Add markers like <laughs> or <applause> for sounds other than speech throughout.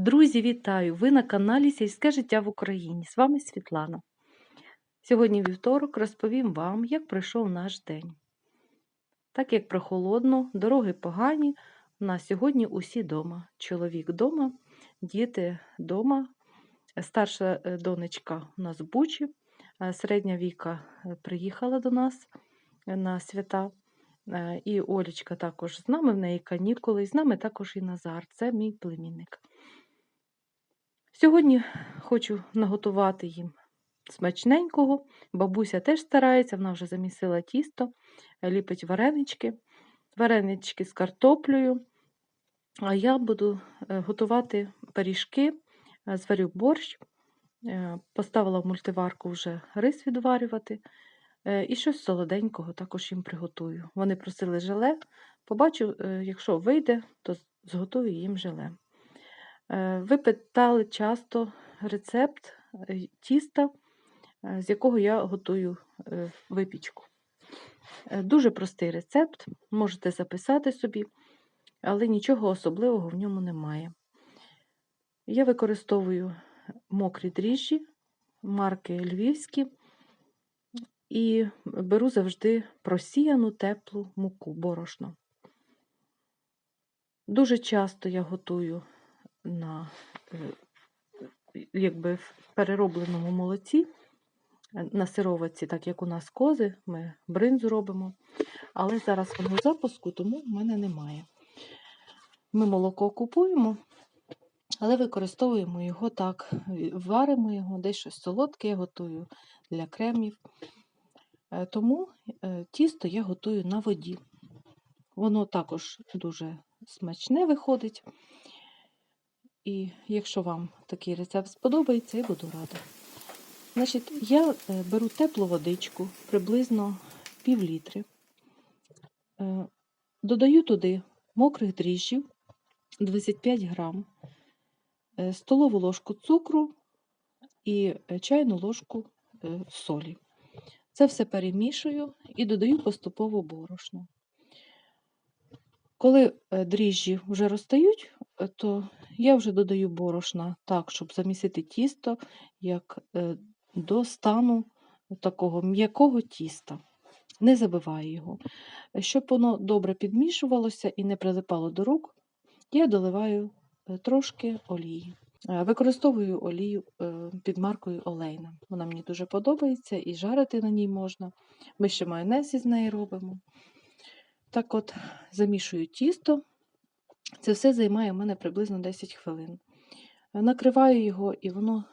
Друзі, вітаю! Ви на каналі Сільське життя в Україні. З вами Світлана. Сьогодні вівторок розповім вам, як пройшов наш день. Так як прохолодно, дороги погані, у нас сьогодні усі вдома. Чоловік вдома, діти вдома. Старша е, донечка у нас в Бучі, середня Віка е, приїхала до нас е, на свята. І Олічка також з нами, в неї канікули, і з нами також і Назар, це мій племінник. Сьогодні хочу наготувати їм смачненького. Бабуся теж старається, вона вже замісила тісто, ліпить варенички, варенички з картоплею. А я буду е, готувати пиріжки, е, зварю борщ, е, поставила в мультиварку вже рис відварювати. І щось солоденького також їм приготую. Вони просили желе. Побачу, якщо вийде, то зготую їм желе. Е, Ви питали часто рецепт е, тіста, е, з якого я готую випічку. Дуже простий рецепт, можете записати собі, але нічого особливого в ньому немає. Я використовую мокрі дріжджі, марки львівські, і беру завжди просіяну теплу муку, борошно. Дуже часто я готую на е, якби в переробленому молоці, е, на сироватці, так як у нас кози, ми бринзу робимо. Але зараз воно запуску, тому в мене немає. Ми молоко купуємо, але використовуємо його так, варимо його, десь щось солодке я готую для кремів. Е, Тому тісто я готую на воді. Воно також дуже смачне виходить. І якщо вам такий рецепт сподобається, я буду рада. Значить, я е, беру теплу водичку, приблизно пів літри. Е, Додаю туди мокрих дріжджів 25 грам, е, столову ложку цукру і чайну ложку солі. Це все перемішую і додаю поступово борошно. Коли е, дріжджі вже розтають, е, то я вже додаю борошна так, щоб замісити тісто як е, до стану такого м'якого тіста. Не забиваю його. Щоб воно добре підмішувалося і не прилипало до рук, я доливаю трошки олії. Використовую олію під маркою Олейна. Вона мені дуже подобається і жарити на ній можна. Ми ще майонез із неї робимо. Так от, замішую тісто. Це все займає у мене приблизно 10 хвилин. Накриваю його і воно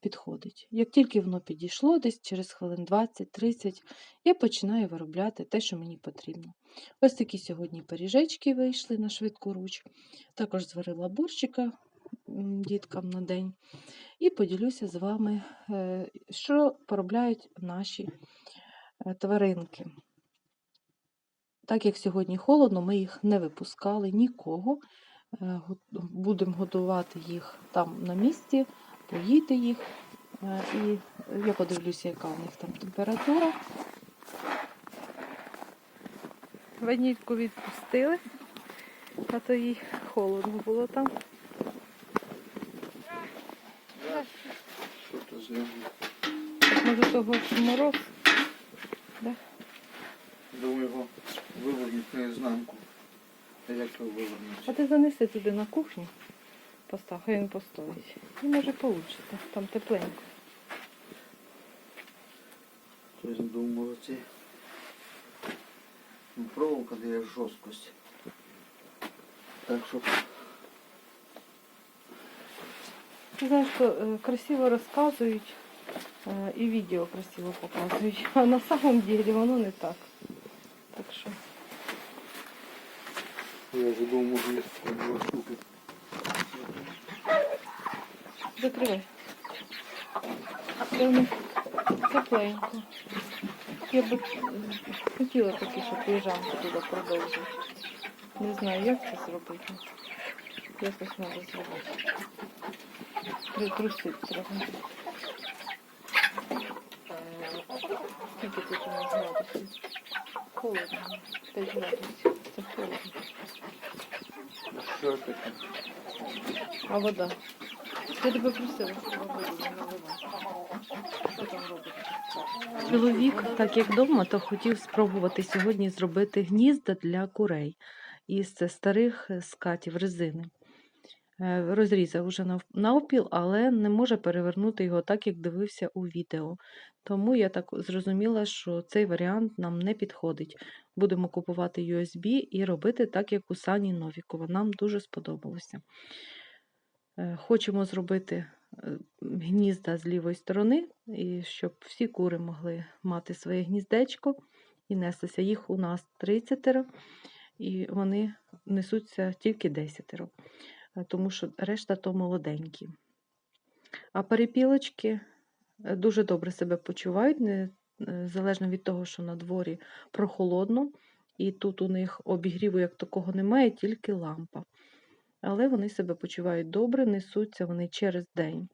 підходить. Як тільки воно підійшло, десь через хвилин 20-30, я починаю виробляти те, що мені потрібно. Ось такі сьогодні пиріжечки вийшли на швидку руч. Також зварила борщика діткам на день. І поділюся з вами, е, що поробляють наші е, тваринки. Так як сьогодні холодно, ми їх не випускали нікого. Е, Будемо годувати їх там на місці, поїти їх. Е, І я подивлюся, яка у них там температура. Ванільку відпустили, а то їй холодно було там. Так, може того мороз. Да? Думаю, його вивернуть наізнанку. А як його А вивернуть? ти занеси туди на кухню, постав, хай він постоїть. І може вийде, там тепленько. Тобто думав, це ну, проволока дає жорсткость. Так що Ти знаєш, що е, красиво розказують е, і відео красиво показують, а на самом деле воно не так. Так що я вже думав, може є два штуки. закривай. Це в них тепленько. Я б е, хотіла таки, щоб піжамку туди продовжити. Не знаю, як це зробити. Якось треба зробити. Притрусити треба. Скільки тут у нас градусів? Холодно. 5 градусів. Холодно. Що таке? А вода? Я тебе просила? Чоловік, так як вдома, то хотів спробувати сьогодні зробити гнізда для курей із старих скатів резини. Е, Розрізав уже навпіл, але не може перевернути його так, як дивився у відео. Тому я так зрозуміла, що цей варіант нам не підходить. Будемо купувати USB і робити так, як у Сані Новікова. Нам дуже сподобалося. Е, Хочемо зробити е, гнізда з лівої сторони, і щоб всі кури могли мати своє гніздечко і нестися. Їх у нас 30, і вони несуться тільки 10, е, тому що решта то молоденькі. А перепілочки е, дуже добре себе почувають, не, е, від того, що на дворі прохолодно, і тут у них обігріву як такого немає, тільки лампа. Але вони себе почувають добре, несуться вони через день.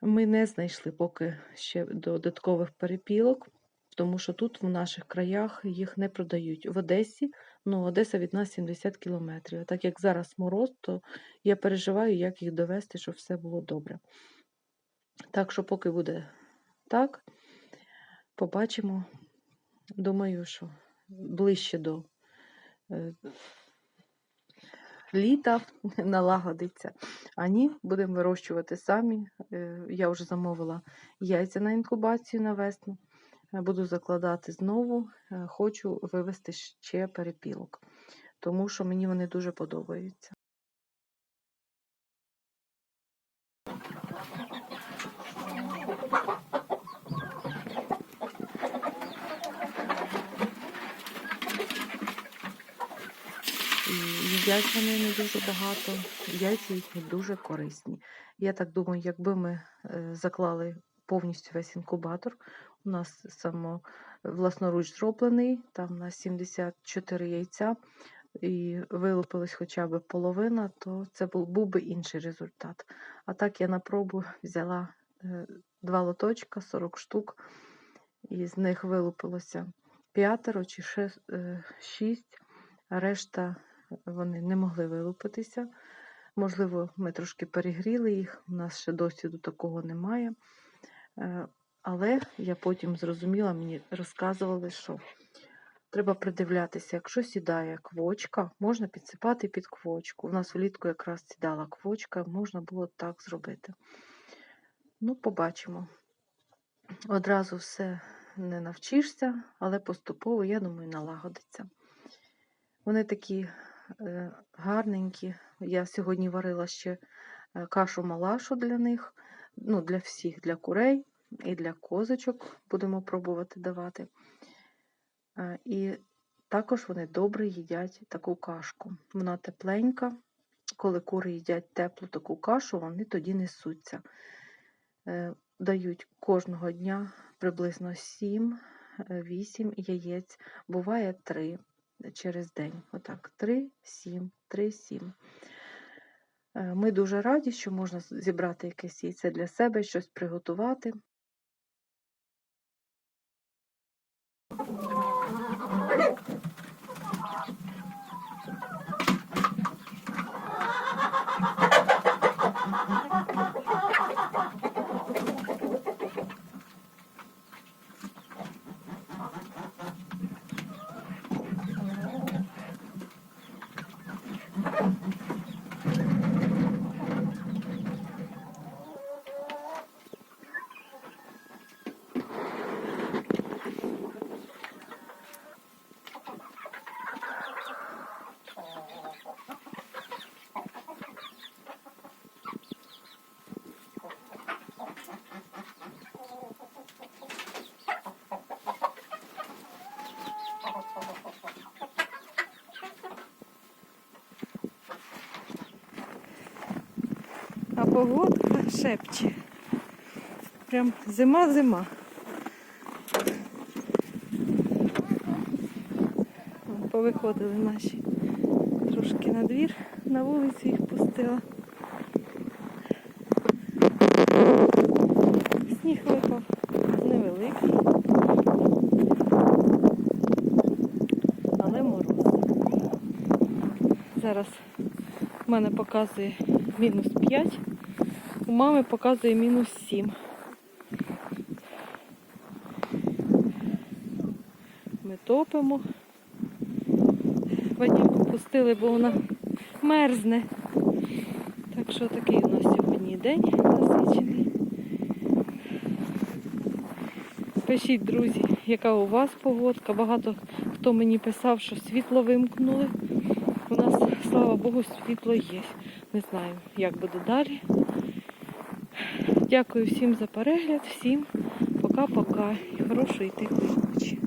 Ми не знайшли поки ще додаткових перепілок, тому що тут в наших краях їх не продають. В Одесі, ну Одеса від нас 70 кілометрів. А Так як зараз мороз, то я переживаю, як їх довести, щоб все було добре. Так що, поки буде так, побачимо. Думаю, що ближче до е, літа <laughs> налагодиться. А ні, будемо вирощувати самі. Е, Я вже замовила яйця на інкубацію на весну. Буду закладати знову. Е, Хочу вивести ще перепілок, тому що мені вони дуже подобаються. Їдять вони не дуже багато, яйця їхні дуже корисні. Я так думаю, якби ми е, заклали повністю весь інкубатор, у нас само власноруч зроблений, там на 74 яйця, і вилупилась хоча б половина, то це був, би інший результат. А так я на пробу взяла е, два лоточка, 40 штук, і з них вилупилося п'ятеро чи е, шість, а решта вони не могли вилупитися. Можливо, ми трошки перегріли їх, у нас ще досвіду такого немає. Е, Але я потім зрозуміла, мені розказували, що треба придивлятися, якщо сідає квочка, можна підсипати під квочку. У нас влітку якраз сідала квочка, можна було так зробити. Ну, побачимо. Одразу все не навчишся, але поступово, я думаю, налагодиться. Вони такі е, гарненькі. Я сьогодні варила ще е, кашу малашу для них, ну, для всіх, для курей і для козочок будемо пробувати давати. Е, І також вони добре їдять таку кашку. Вона тепленька. Коли кури їдять теплу таку кашу, вони тоді несуться. Е, Дають кожного дня приблизно 7-8 яєць, буває 3 через день. Отак, 3, 7, 3, 7. Е, Ми дуже раді, що можна зібрати якесь яйце для себе, щось приготувати. Погодка шепче. Прям зима-зима. Повиходили наші трошки на двір, на вулицю їх пустила. Сніг випав невеликий, але мороз. Зараз в мене показує мінус 5. У мами показує мінус 7. Ми топимо. Ванільку пустили, бо вона мерзне. Так що такий у нас сьогодні день насичений. Пишіть, друзі, яка у вас погодка. Багато хто мені писав, що світло вимкнули. У нас, слава Богу, світло є. Не знаю, як буде далі. Дякую всім за перегляд, всім пока-пока і хорошої тихої ночі.